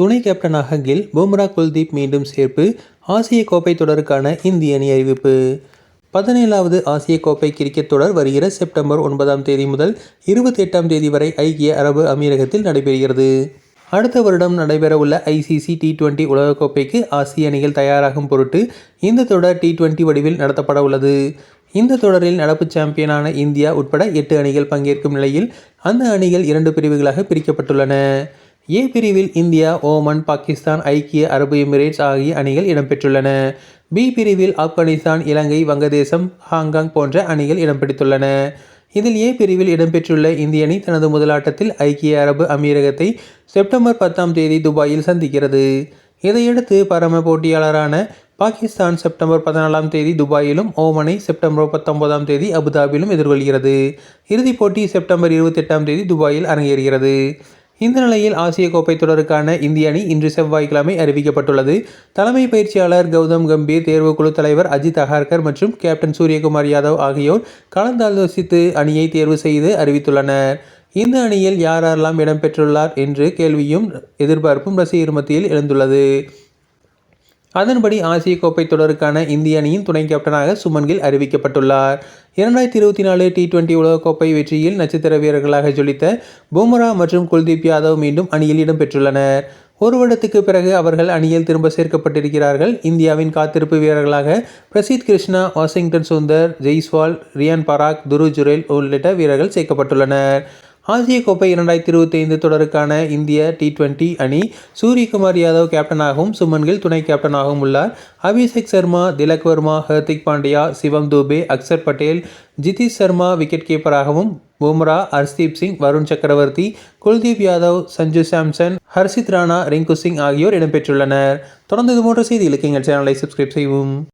துணை கேப்டனாக கில் பும்ரா குல்தீப் மீண்டும் சேர்ப்பு ஆசிய கோப்பை தொடருக்கான இந்திய அணி அறிவிப்பு. பதினேழாவது ஆசிய கோப்பை கிரிக்கெட் தொடர் வருகிற செப்டம்பர் ஒன்பதாம் தேதி முதல் இருபத்தி எட்டாம் தேதி வரை ஐக்கிய அரபு அமீரகத்தில் நடைபெறுகிறது. அடுத்த வருடம் நடைபெறவுள்ள ஐசிசி டி டுவெண்டி உலகக்கோப்பைக்கு ஆசிய அணிகள் தயாராகும் பொருட்டு இந்த தொடர் டி டுவெண்டி வடிவில் நடத்தப்பட உள்ளது. இந்த தொடரில் நடப்பு சாம்பியனான இந்தியா உட்பட எட்டு அணிகள் பங்கேற்கும் நிலையில் அந்த அணிகள் இரண்டு பிரிவுகளாக பிரிக்கப்பட்டுள்ளன. ஏ பிரிவில் இந்தியா ஓமன் பாகிஸ்தான் ஐக்கிய அரபு எமிரேட்ஸ் ஆகிய அணிகள் இடம்பெற்றுள்ளன. பி பிரிவில் ஆப்கானிஸ்தான் இலங்கை வங்கதேசம் ஹாங்காங் போன்ற அணிகள் இடம்பிடித்துள்ளன இதில் ஏ பிரிவில் இடம்பெற்றுள்ள இந்திய அணி தனது முதலாட்டத்தில் ஐக்கிய அரபு அமீரகத்தை செப்டம்பர் பத்தாம் தேதி துபாயில் சந்திக்கிறது. இதையடுத்து பரம போட்டியாளரான பாகிஸ்தான் செப்டம்பர் பதினாலாம் தேதி துபாயிலும் ஓமனை செப்டம்பர் பத்தொன்பதாம் தேதி அபுதாபிலும் எதிர்கொள்கிறது. இறுதிப் போட்டி செப்டம்பர் இருபத்தெட்டாம் தேதி துபாயில் அரங்கேறுகிறது. இந்த நிலையில் ஆசிய கோப்பை தொடருக்கான இந்திய அணி இன்று செவ்வாய்க்கிழமை அறிவிக்கப்பட்டுள்ளது. தலைமை பயிற்சியாளர் கௌதம் கம்பீர் தேர்வுக்குழு தலைவர் அஜித் அகார்கர் மற்றும் கேப்டன் சூரியகுமார் யாதவ் ஆகியோர் கலந்தாலோசித்து அணியை தேர்வு செய்து அறிவித்துள்ளனர். இந்த அணியில் யாரெல்லாம் இடம்பெற்றுள்ளார் என்று கேள்வியும் எதிர்பார்ப்பும் ரசிகர் மத்தியில் எழுந்துள்ளது. அதன்படி ஆசிய கோப்பை தொடருக்கான இந்திய அணியின் துணை கேப்டனாக சுமன் கில் அறிவிக்கப்பட்டுள்ளார். இரண்டாயிரத்தி இருபத்தி நாலு டி டுவெண்டி உலகக்கோப்பை வெற்றியில் நட்சத்திர வீரர்களாக ஜொலித்த பும்ரா மற்றும் குல்தீப் யாதவ் மீண்டும் அணியில் இடம்பெற்றுள்ளனர் ஒரு வருடத்துக்கு பிறகு அவர்கள் அணியில் திரும்ப சேர்க்கப்பட்டிருக்கிறார்கள். இந்தியாவின் காத்திருப்பு வீரர்களாக பிரசீத் கிருஷ்ணா வாஷிங்டன் சுந்தர் ஜெய்ஸ்வால் ரியான் பராக் துரு ஜுரேல் உள்ளிட்ட வீரர்கள் சேர்க்கப்பட்டுள்ளனர். ஆசிய கோப்பை இரண்டாயிரத்தி இருபத்தி ஐந்து தொடருக்கான இந்திய டி டுவெண்ட்டி அணி சூரியகுமார் யாதவ் கேப்டனாகவும் சுமன் கில் துணை கேப்டனாகவும் உள்ளார். அபிஷேக் சர்மா திலக் வர்மா ஹர்திக் பாண்டியா சிவம் தூபே அக்சர் பட்டேல் ஜிதிஷ் சர்மா விக்கெட் கீப்பராகவும் பும்ரா ஹர்ஸ்தீப் சிங் வருண் சக்கரவர்த்தி குல்தீப் யாதவ் சஞ்சு சாம்சன் ஹர்ஷித் ராணா ரிங்கு சிங் ஆகியோர் இடம்பெற்றுள்ளனர். தொடர்ந்து இது போன்ற செய்திகளுக்கு எங்கள் சேனலை சப்ஸ்கிரைப் செய்வோம்